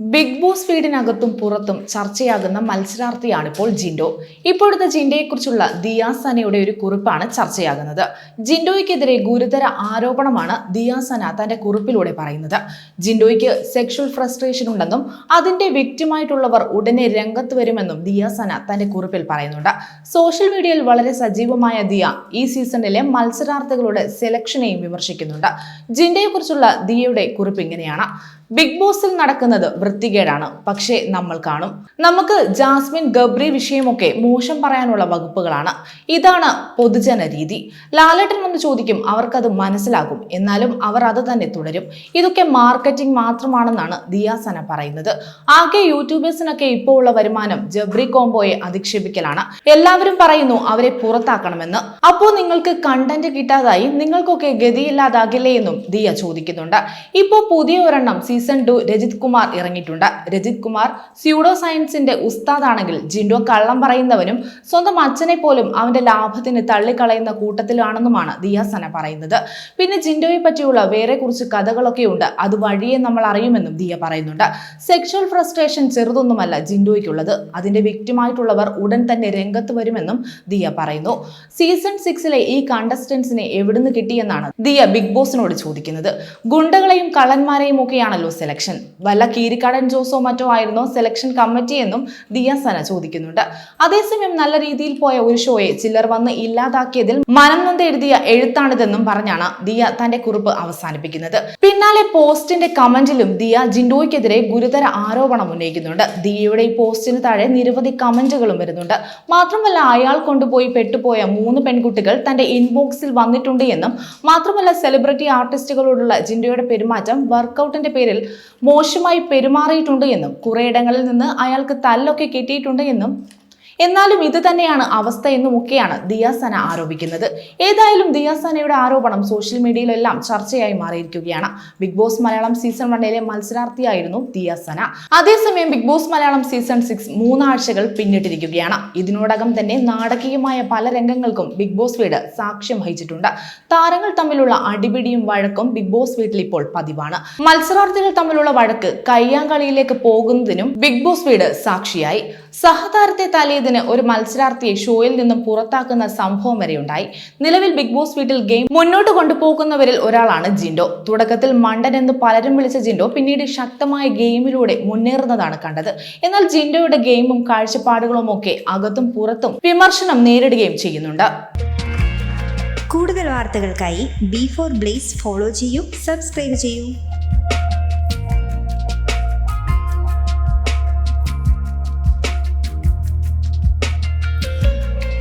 Big boss വീടിനകത്തും പുറത്തും ചർച്ചയാകുന്ന മത്സരാർത്ഥിയാണിപ്പോൾ ജിൻഡോ. ഇപ്പോഴത്തെ ജിൻഡോയെക്കുറിച്ചുള്ള ദിയാസനയുടെ ഒരു കുറിപ്പാണ് ചർച്ചയാകുന്നത്. ജിൻഡോയ്ക്കെതിരെ ഗുരുതര ആരോപണമാണ് ദിയാസന തന്റെ കുറിപ്പിലൂടെ പറയുന്നത്. ജിൻഡോയ്ക്ക് സെക്ഷൽ ഫ്രസ്ട്രേഷൻ ഉണ്ടെന്നും അതിന്റെ വ്യക്തിമായിട്ടുള്ളവർ ഉടനെ രംഗത്ത് വരുമെന്നും ദിയാസന തന്റെ കുറിപ്പിൽ പറയുന്നുണ്ട്. സോഷ്യൽ മീഡിയയിൽ വളരെ സജീവമായ ദിയ ഈ സീസണിലെ മത്സരാർത്ഥികളുടെ സെലക്ഷനെയും വിമർശിക്കുന്നുണ്ട്. ജിൻഡോയെക്കുറിച്ചുള്ള ദിയയുടെ കുറിപ്പ് ഇങ്ങനെയാണ്. ബിഗ് ബോസിൽ നടക്കുന്നത് വൃത്തികേടാണ്. പക്ഷേ നമ്മൾ കാണും. നമുക്ക് ജാസ്മിൻ ഗബ്രി വിഷയമൊക്കെ മോശം പറയാനുള്ള വകുപ്പുകളാണ്. ഇതാണ് പൊതുജന രീതി. ലാലേട്ടൻ വന്ന് ചോദിക്കും അവർക്കത് മനസ്സിലാകും. എന്നാലും അവർ അത് തന്നെ തുടരും. ഇതൊക്കെ മാർക്കറ്റിംഗ് മാത്രമാണെന്നാണ് ദിയാസന പറയുന്നത്. ആകെ യൂട്യൂബേഴ്സിനൊക്കെ ഇപ്പോൾ ഉള്ള വരുമാനം ജബ്രി കോംബോയെ അധിക്ഷേപിക്കലാണ്. എല്ലാവരും പറയുന്നു അവരെ പുറത്താക്കണമെന്ന്. അപ്പോൾ നിങ്ങൾക്ക് കണ്ടന്റ് കിട്ടാതായി നിങ്ങൾക്കൊക്കെ ഗതിയില്ലാതാകില്ലേ എന്നും ദിയ ചോദിക്കുന്നുണ്ട്. ഇപ്പോൾ പുതിയ ഒരെണ്ണം ടു രജിത് കുമാർ ഇറങ്ങിയിട്ടുണ്ട്. രജിത് കുമാർ സ്യൂഡോ സയൻസിന്റെ ഉസ്താദാണെങ്കിൽ ജിൻഡോ കള്ളം പറയുന്നവനും സ്വന്തം അച്ഛനെ പോലും അവന്റെ ലാഭത്തിന് തള്ളിക്കളയുന്ന കൂട്ടത്തിലാണെന്നുമാണ് ദിയാസന പറയുന്നത്. പിന്നെ ജിൻഡോയെ പറ്റിയുള്ള വേറെ കുറച്ച് കഥകളൊക്കെ ഉണ്ട്. അത് വഴിയെ നമ്മൾ അറിയുമെന്നും ദിയ പറയുന്നുണ്ട്. സെക്ഷൽ ഫ്രസ്ട്രേഷൻ ചെറുതൊന്നുമല്ല ജിൻഡോയ്ക്കുള്ളത്. അതിന്റെ വ്യക്തിമായിട്ടുള്ളവർ ഉടൻ തന്നെ രംഗത്ത് വരുമെന്നും ദിയ പറയുന്നു. സീസൺ സിക്സിലെ ഈ കണ്ടസ്റ്റൻസിനെ എവിടുന്ന് കിട്ടിയെന്നാണ് ദിയ ബിഗ് ബോസിനോട് ചോദിക്കുന്നത്. ഗുണ്ടകളെയും കള്ളന്മാരെയും ഒക്കെയാണല്ലോ സെലക്ഷൻ വല്ല കീരിക്കാടൻ ജോസോ മറ്റോ ആയിരുന്നോ സെലക്ഷൻ കമ്മിറ്റി എന്നും ദിയ സന ചോദിക്കുന്നുണ്ട്. അതേസമയം നല്ല രീതിയിൽ പോയ ഒരു ഷോയെ ചിലർ വന്ന് ഇല്ലാതാക്കിയതിൽ മനം നൊന്ത് എഴുതിയ എഴുത്താണിതെന്നും പറഞ്ഞാണ് ദിയ തന്റെ കുറിപ്പ് അവസാനിപ്പിക്കുന്നത്. പിന്നാലെ പോസ്റ്റിന്റെ കമന്റിലും ദിയ ജിൻഡോയ്ക്കെതിരെ ഗുരുതര ആരോപണം ഉന്നയിക്കുന്നുണ്ട്. ദിയയുടെ ഈ പോസ്റ്റിന് താഴെ നിരവധി കമന്റുകളും വരുന്നുണ്ട്. മാത്രമല്ല അയാൾ കൊണ്ടുപോയി പെട്ടുപോയ മൂന്ന് പെൺകുട്ടികൾ തന്റെ ഇൻബോക്സിൽ വന്നിട്ടുണ്ട് എന്നും മാത്രമല്ല സെലിബ്രിറ്റി ആർട്ടിസ്റ്റുകളോടുള്ള ജിൻഡോയുടെ പെരുമാറ്റം വർക്കൗട്ടിന്റെ പേരിൽ മോശമായി പെരുമാറിയിട്ടുണ്ട് എന്നും കുറേയിടങ്ങളിൽ നിന്ന് അയാൾക്ക് തല്ലൊക്കെ കിട്ടിയിട്ടുണ്ട് എന്നും എന്നാലും ഇത് തന്നെയാണ് അവസ്ഥ എന്നുമൊക്കെയാണ് ദിയാസന ആരോപിക്കുന്നത്. ഏതായാലും ദിയാസനയുടെ ആരോപണം സോഷ്യൽ മീഡിയയിലെല്ലാം ചർച്ചയായി മാറിയിരിക്കുകയാണ്. ബിഗ് ബോസ് മലയാളം സീസൺ വണ്ണിലെ മത്സരാർത്ഥിയായിരുന്നു ദിയാസന. അതേസമയം Bigg Boss Malayalam season six മൂന്നാഴ്ചകൾ പിന്നിട്ടിരിക്കുകയാണ്. ഇതിനോടകം തന്നെ നാടകീയമായ പല രംഗങ്ങൾക്കും ബിഗ് ബോസ് വീട് സാക്ഷ്യം വഹിച്ചിട്ടുണ്ട്. താരങ്ങൾ തമ്മിലുള്ള അടിപിടിയും വഴക്കും ബിഗ് ബോസ് വീട്ടിൽ ഇപ്പോൾ പതിവാണ്. മത്സരാർത്ഥികൾ തമ്മിലുള്ള വഴക്ക് കയ്യാങ്കളിയിലേക്ക് പോകുന്നതിനും ബിഗ് ബോസ് വീട് സാക്ഷിയായി. സഹതാരത്തെ തലയതിന് ഒരു മത്സരാർത്ഥിയെ ഷോയിൽ നിന്നും പുറത്താക്കുന്ന സംഭവം വരെ ഉണ്ടായി. നിലവിൽ ബിഗ് ബോസ് വീട്ടിൽ ഗെയിം മുന്നോട്ട് കൊണ്ടുപോകുന്നവരിൽ ഒരാളാണ് ജിൻഡോ. തുടക്കത്തിൽ മണ്ടൻ എന്ന് പലരും വിളിച്ച ജിൻഡോ പിന്നീട് ശക്തമായ ഗെയിമിലൂടെ മുന്നേറുന്നതാണ് കണ്ടത്. എന്നാൽ ജിൻഡോയുടെ ഗെയിമും കാഴ്ചപ്പാടുകളും ഒക്കെ അകത്തും പുറത്തും വിമർശനം നേരിടുകയും ചെയ്യുന്നുണ്ട്. കൂടുതൽ വാർത്തകൾക്കായി ബി ഫോർ ബ്ലേസ് ഫോളോ ചെയ്യൂ സബ്സ്ക്രൈബ് ചെയ്യൂ.